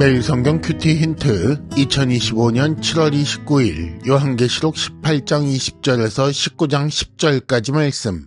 매일 성경 큐티 힌트. 2025년 7월 29일 요한계시록 18장 20절에서 19장 10절까지 말씀.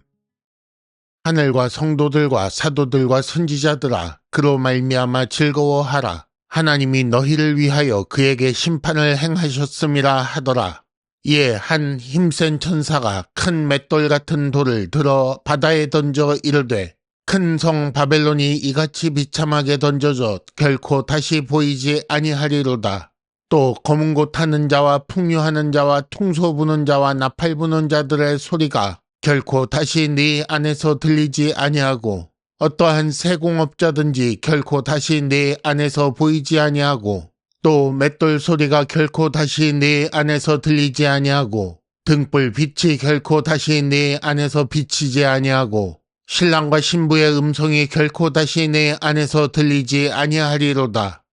하늘과 성도들과 사도들과 선지자들아 그로 말미암아 즐거워하라. 하나님이 너희를 위하여 그에게 심판을 행하셨음이라 하더라. 이에 한 힘센 천사가 큰 맷돌 같은 돌을 들어 바다에 던져 이르되 큰 성 바벨론이 이같이 비참하게 던져져 결코 다시 보이지 아니하리로다. 또 검은 곳 타는 자와 풍류하는 자와 통소 부는 자와 나팔 부는 자들의 소리가 결코 다시 네 안에서 들리지 아니하고 어떠한 세공업자든지 결코 다시 네 안에서 보이지 아니하고 또 맷돌 소리가 결코 다시 네 안에서 들리지 아니하고 등불 빛이 결코 다시 네 안에서 비치지 아니하고 신랑과 신부의 음성이 결코 다시 내 안에서 들리지 아니하리로다.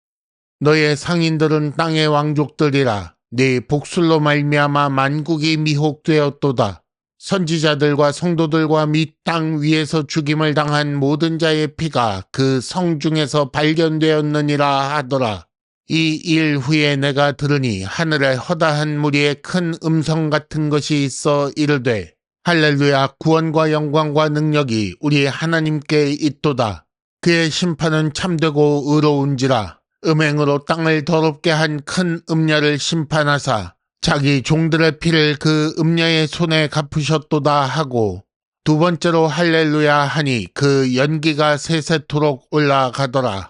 너의 상인들은 땅의 왕족들이라 네 복술로 말미암아 만국이 미혹되었도다. 선지자들과 성도들과 및 땅 위에서 죽임을 당한 모든 자의 피가 그 성 중에서 발견되었느니라 하더라. 이 일 후에 내가 들으니 하늘에 허다한 무리의 큰 음성 같은 것이 있어 이르되 할렐루야 구원과 영광과 능력이 우리 하나님께 있도다. 그의 심판은 참되고 의로운지라 음행으로 땅을 더럽게 한 큰 음녀를 심판하사 자기 종들의 피를 그 음녀의 손에 갚으셨도다 하고 두 번째로 할렐루야 하니 그 연기가 세세토록 올라가더라.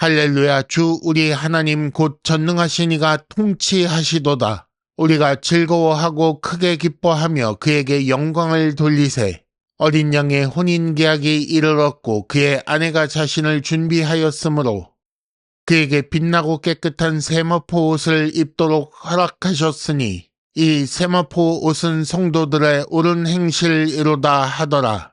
할렐루야 주 우리 하나님 곧 전능하시니가 통치하시도다. 우리가 즐거워하고 크게 기뻐하며 그에게 영광을 돌리세. 어린 양의 혼인 계약이 이르렀고 그의 아내가 자신을 준비하였으므로 그에게 빛나고 깨끗한 세마포 옷을 입도록 허락하셨으니 이 세마포 옷은 성도들의 옳은 행실이로다 하더라.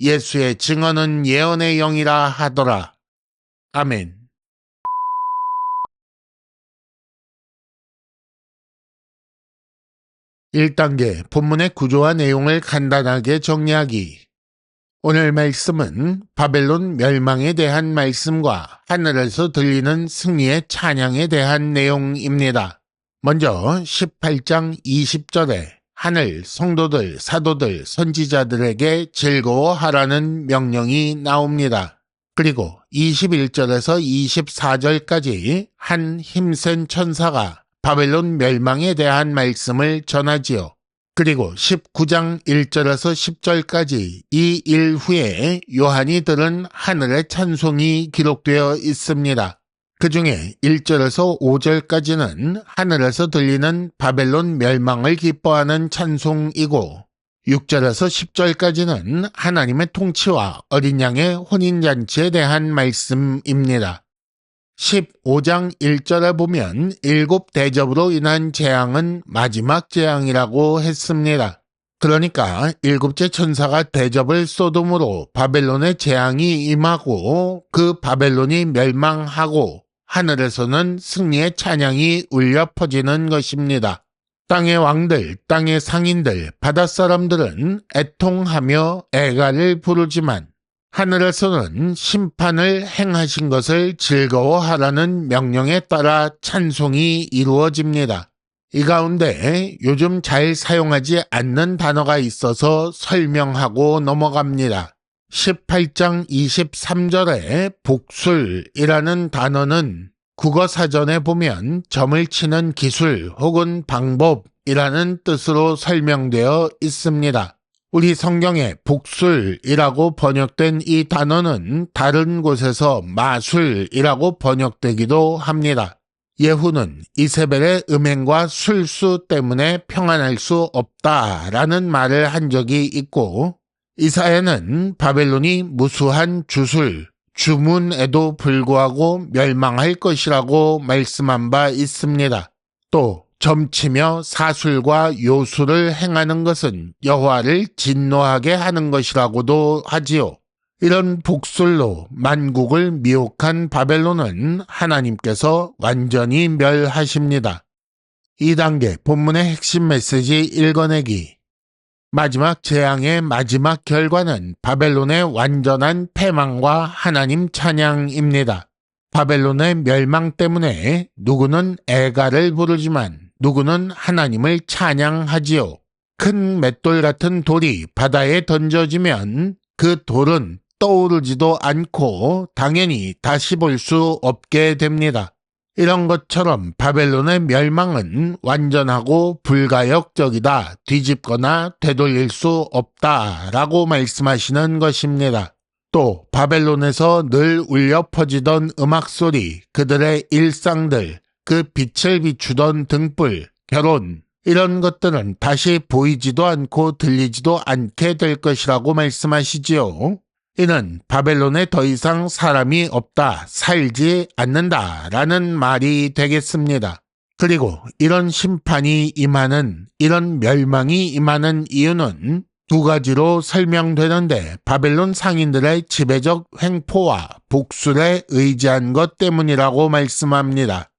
예수의 증언은 예언의 영이라 하더라. 아멘. (1단계) 본문의 구조와 내용을 간단하게 정리하기 오늘 말씀은 바벨론 멸망에 대한 말씀과 하늘에서 들리는 승리의 찬양에 대한 내용입니다. 먼저 18장 20절에 하늘 성도들, 사도들, 선지자들에게 즐거워하라는 명령이 나옵니다. 그리고 21절에서 24절까지 한 힘센 천사가 바벨론 멸망에 대한 말씀을 전하지요. 그리고 19장 1절에서 10절까지 이 일 후에 요한이 들은 하늘의 찬송이 기록되어 있습니다. 그 중에 1절에서 5절까지는 하늘에서 들리는 바벨론 멸망을 기뻐하는 찬송이고 6절에서 10절까지는 하나님의 통치와 어린 양의 혼인잔치에 대한 말씀입니다. 15장 1절에 보면 일곱 대접으로 인한 재앙은 마지막 재앙이라고 했습니다. 그러니까 일곱째 천사가 대접을 쏟음으로 바벨론의 재앙이 임하고 그 바벨론이 멸망하고 하늘에서는 승리의 찬양이 울려 퍼지는 것입니다. 땅의 왕들, 땅의 상인들, 바닷사람들은 애통하며 애가를 부르지만 하늘에서는 심판을 행하신 것을 즐거워하라는 명령에 따라 찬송이 이루어집니다. 이 가운데 요즘 잘 사용하지 않는 단어가 있어서 설명하고 넘어갑니다. 18장 23절에 복술이라는 단어는 국어 사전에 보면 점을 치는 기술 혹은 방법이라는 뜻으로 설명되어 있습니다. 우리 성경에 복술이라고 번역된 이 단어는 다른 곳에서 마술이라고 번역되기도 합니다. 예후는 이세벨의 음행과 술수 때문에 평안할 수 없다라는 말을 한 적이 있고 이사야는 바벨론이 무수한 주술, 주문에도 불구하고 멸망할 것이라고 말씀한 바 있습니다. 또 점치며 사술과 요술을 행하는 것은 여호와를 진노하게 하는 것이라고도 하지요. 이런 복술로 만국을 미혹한 바벨론은 하나님께서 완전히 멸하십니다. 2단계 본문의 핵심 메시지 읽어내기 마지막 재앙의 마지막 결과는 바벨론의 완전한 패망과 하나님 찬양입니다. 바벨론의 멸망 때문에 누구는 애가를 부르지만 누구는 하나님을 찬양하지요. 큰 맷돌 같은 돌이 바다에 던져지면 그 돌은 떠오르지도 않고 당연히 다시 볼 수 없게 됩니다. 이런 것처럼 바벨론의 멸망은 완전하고 불가역적이다, 뒤집거나 되돌릴 수 없다 라고 말씀하시는 것입니다. 또 바벨론에서 늘 울려 퍼지던 음악 소리, 그들의 일상들, 그 빛을 비추던 등불, 결혼, 이런 것들은 다시 보이지도 않고 들리지도 않게 될 것이라고 말씀하시지요. 이는 바벨론에 더 이상 사람이 없다, 살지 않는다 라는 말이 되겠습니다. 그리고 이런 심판이 임하는, 이런 멸망이 임하는 이유는 두 가지로 설명되는데 바벨론 상인들의 지배적 횡포와 복술에 의지한 것 때문이라고 말씀합니다.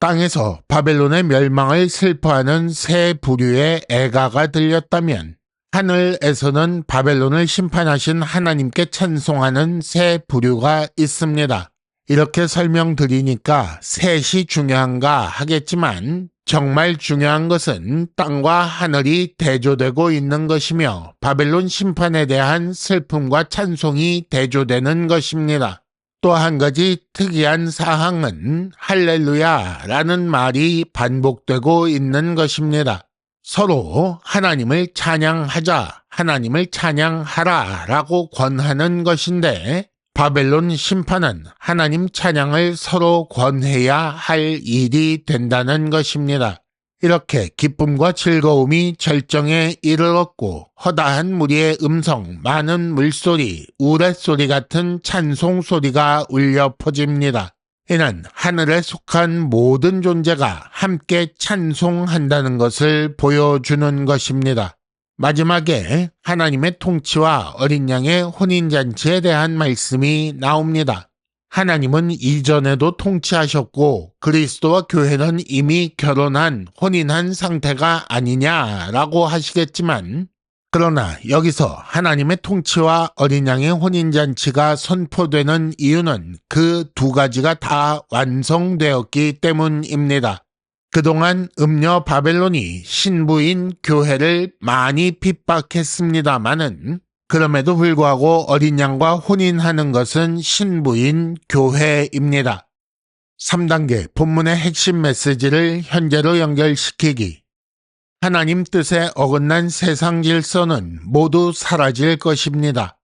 땅에서 바벨론의 멸망을 슬퍼하는 새 부류의 애가가 들렸다면 하늘에서는 바벨론을 심판하신 하나님께 찬송하는 새 부류가 있습니다. 이렇게 설명드리니까 셋이 중요한가 하겠지만 정말 중요한 것은 땅과 하늘이 대조되고 있는 것이며 바벨론 심판에 대한 슬픔과 찬송이 대조되는 것입니다. 또 한 가지 특이한 사항은 할렐루야라는 말이 반복되고 있는 것입니다. 서로 하나님을 찬양하자, 하나님을 찬양하라 라고 권하는 것인데 바벨론 심판은 하나님 찬양을 서로 권해야 할 일이 된다는 것입니다. 이렇게 기쁨과 즐거움이 절정에 이르렀고 허다한 무리의 음성, 많은 물소리, 우레소리 같은 찬송 소리가 울려 퍼집니다. 이는 하늘에 속한 모든 존재가 함께 찬송한다는 것을 보여주는 것입니다. 마지막에 하나님의 통치와 어린 양의 혼인잔치에 대한 말씀이 나옵니다. 하나님은 이전에도 통치하셨고 그리스도와 교회는 이미 결혼한 혼인한 상태가 아니냐라고 하시겠지만 그러나 여기서 하나님의 통치와 어린 양의 혼인잔치가 선포되는 이유는 그 두 가지가 다 완성되었기 때문입니다. 그동안 음녀 바벨론이 신부인 교회를 많이 핍박했습니다마는 그럼에도 불구하고 어린 양과 혼인하는 것은 신부인 교회입니다. 3단계 본문의 핵심 메시지를 현재로 연결시키기. 하나님 뜻에 어긋난 세상 질서는 모두 사라질 것입니다.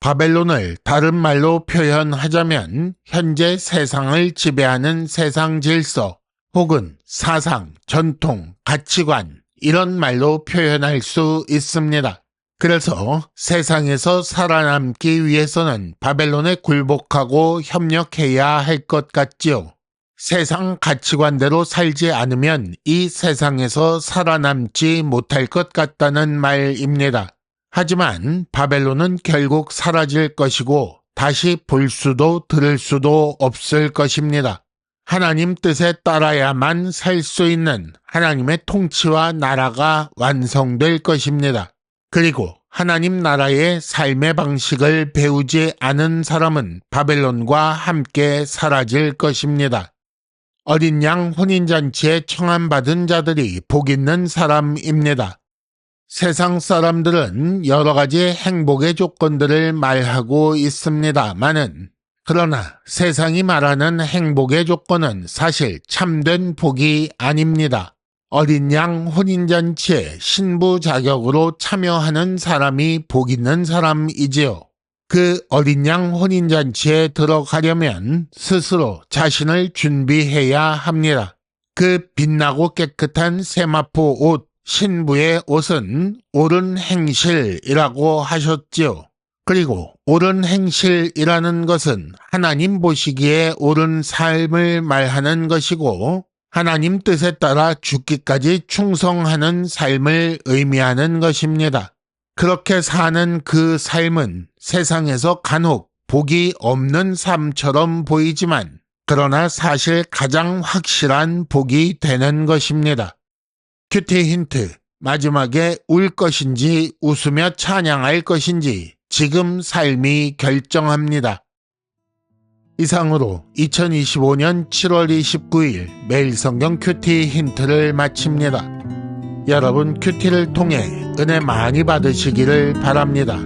바벨론을 다른 말로 표현하자면 현재 세상을 지배하는 세상 질서 혹은 사상, 전통, 가치관 이런 말로 표현할 수 있습니다. 그래서 세상에서 살아남기 위해서는 바벨론에 굴복하고 협력해야 할 것 같지요. 세상 가치관대로 살지 않으면 이 세상에서 살아남지 못할 것 같다는 말입니다. 하지만 바벨론은 결국 사라질 것이고 다시 볼 수도 들을 수도 없을 것입니다. 하나님 뜻에 따라야만 살 수 있는 하나님의 통치와 나라가 완성될 것입니다. 그리고 하나님 나라의 삶의 방식을 배우지 않은 사람은 바벨론과 함께 사라질 것입니다. 어린 양 혼인잔치에 청함받은 자들이 복 있는 사람입니다. 세상 사람들은 여러 가지 행복의 조건들을 말하고 있습니다만은 그러나 세상이 말하는 행복의 조건은 사실 참된 복이 아닙니다. 어린 양 혼인잔치에 신부 자격으로 참여하는 사람이 복 있는 사람이지요. 그 어린 양 혼인잔치에 들어가려면 스스로 자신을 준비해야 합니다. 그 빛나고 깨끗한 세마포 옷, 신부의 옷은 옳은 행실이라고 하셨지요. 그리고 옳은 행실이라는 것은 하나님 보시기에 옳은 삶을 말하는 것이고 하나님 뜻에 따라 죽기까지 충성하는 삶을 의미하는 것입니다. 그렇게 사는 그 삶은 세상에서 간혹 복이 없는 삶처럼 보이지만 그러나 사실 가장 확실한 복이 되는 것입니다. 큐티 힌트. 마지막에 울 것인지 웃으며 찬양할 것인지 지금 삶이 결정합니다. 이상으로 2025년 7월 29일 매일 성경 큐티 힌트를 마칩니다. 여러분 큐티를 통해 은혜 많이 받으시기를 바랍니다.